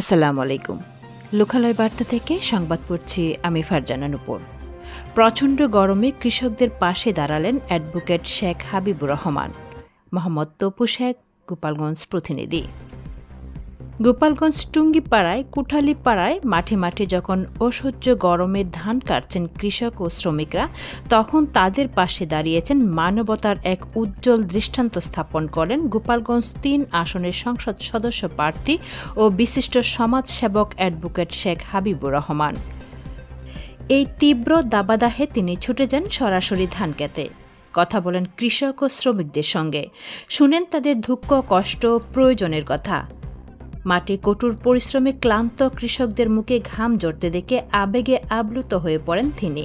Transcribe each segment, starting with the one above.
আসসালামু আলাইকুম। লোকালয় বার্তা থেকে সংবাদ পড়ছি আমি ফারজানা নুপুর। প্রচণ্ড গরমে কৃষকদের পাশে দাঁড়ালেন অ্যাডভোকেট শেখ হাবিবুর রহমান, মোহাম্মদ তপু শেখ, গোপালগঞ্জ প্রতিনিধি। গোপালগঞ্জ টুঙ্গিপাড়ায়, কুঠালিপাড়ায় মাঠে মাঠে যখন অসহ্য গরমে ধান কাটছেন কৃষক ও শ্রমিকরা, তখন তাদের পাশে দাঁড়িয়েছেন মানবতার এক উজ্জ্বল দৃষ্টান্ত স্থাপন করেন গোপালগঞ্জ তিন আসনের সংসদ সদস্য প্রার্থী ও বিশিষ্ট সমাজসেবক অ্যাডভোকেট শেখ হাবিবুর রহমান। এই তীব্র দাবাদাহে তিনি ছুটে যান সরাসরি ধান খেতে কথা বলেন কৃষক ও শ্রমিকদের সঙ্গে। শুনেন তাদের দুঃখ, কষ্ট, প্রয়োজনের কথা। মাঠে কঠোর পরিশ্রমে ক্লান্ত কৃষকদের মুখে ঘাম জড়তে দেখে আবেগে আপ্লুত হয়ে পড়েন তিনি।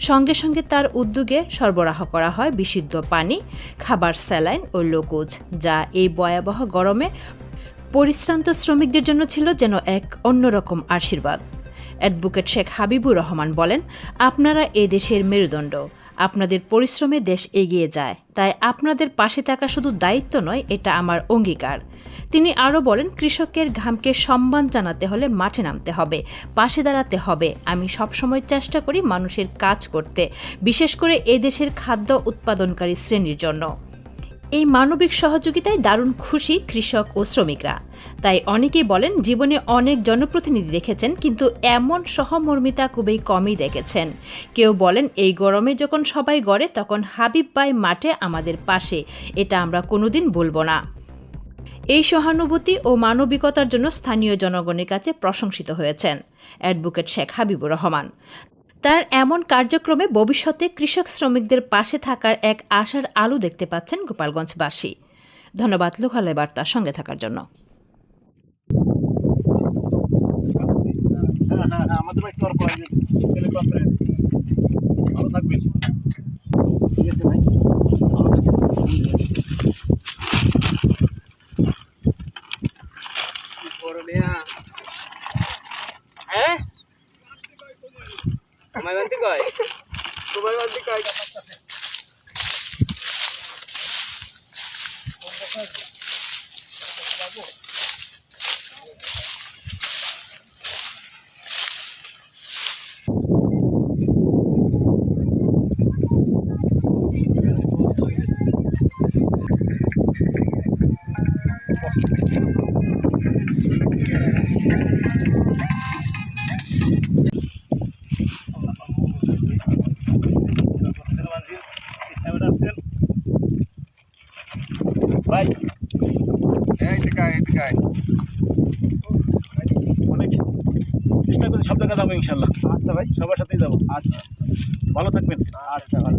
সঙ্গে সঙ্গে তার উদ্যোগে সরবরাহ করা হয় বিশুদ্ধ পানি, খাবার স্যালাইন ও লোকোজ, যা এই ভয়াবহ গরমে পরিশ্রান্ত শ্রমিকদের জন্য ছিল যেন এক অন্যরকম আশীর্বাদ। অ্যাডভোকেট শেখ হাবিবুর রহমান বলেন, আপনারা এ দেশের মেরুদণ্ড। আপনাদের পরিশ্রমে দেশ এগিয়ে যায়। তাই আপনাদের পাশে থাকা শুধু দায়িত্ব নয়, এটা আমার অঙ্গীকার। তিনি আরও বলেন, কৃষকের ঘামকে সম্মান জানাতে হলে মাঠে নামতে হবে, পাশে দাঁড়াতে হবে। আমি সবসময় চেষ্টা করি মানুষের কাজ করতে, বিশেষ করে এদেশের দেশের খাদ্য উৎপাদনকারী শ্রেণির জন্য। এই মানবিক সহযোগিতায় দারুণ খুশি কৃষক ও শ্রমিকরা। তাই অনেকেই বলেন, জীবনে অনেক জনপ্রতিনিধি দেখেছেন, কিন্তু এমন সহমর্মিতা খুবই কমই দেখেছেন। কেউ বলেন, এই গরমে যখন সবাই গড়ে, তখন হাবিব ভাই মাঠে আমাদের পাশে। এটা আমরা কোনোদিন বলব না। এই সহানুভূতি ও মানবিকতার জন্য স্থানীয় জনগণের কাছে প্রশংসিত হয়েছেন। অ্যাডভোকেট শেখ হাবিবুর রহমান। তার এমন কার্যক্রমে ভবিষ্যতে কৃষক শ্রমিকদের পাশে থাকার এক আশার আলো দেখতে পাচ্ছেন গোপালগঞ্জবাসী। ধন্যবাদ লোকালয় বার্তার সঙ্গে থাকার জন্য। আমার বান্তি কয় তোমার বান্তি কয় ভাই এই আয়, অনেক চেষ্টা করি সব জায়গায় যাব ইনশাল্লাহ। আচ্ছা ভাই। সবার সাথেই যাব। আচ্ছা। ভালো থাকবেন। আচ্ছা ভালো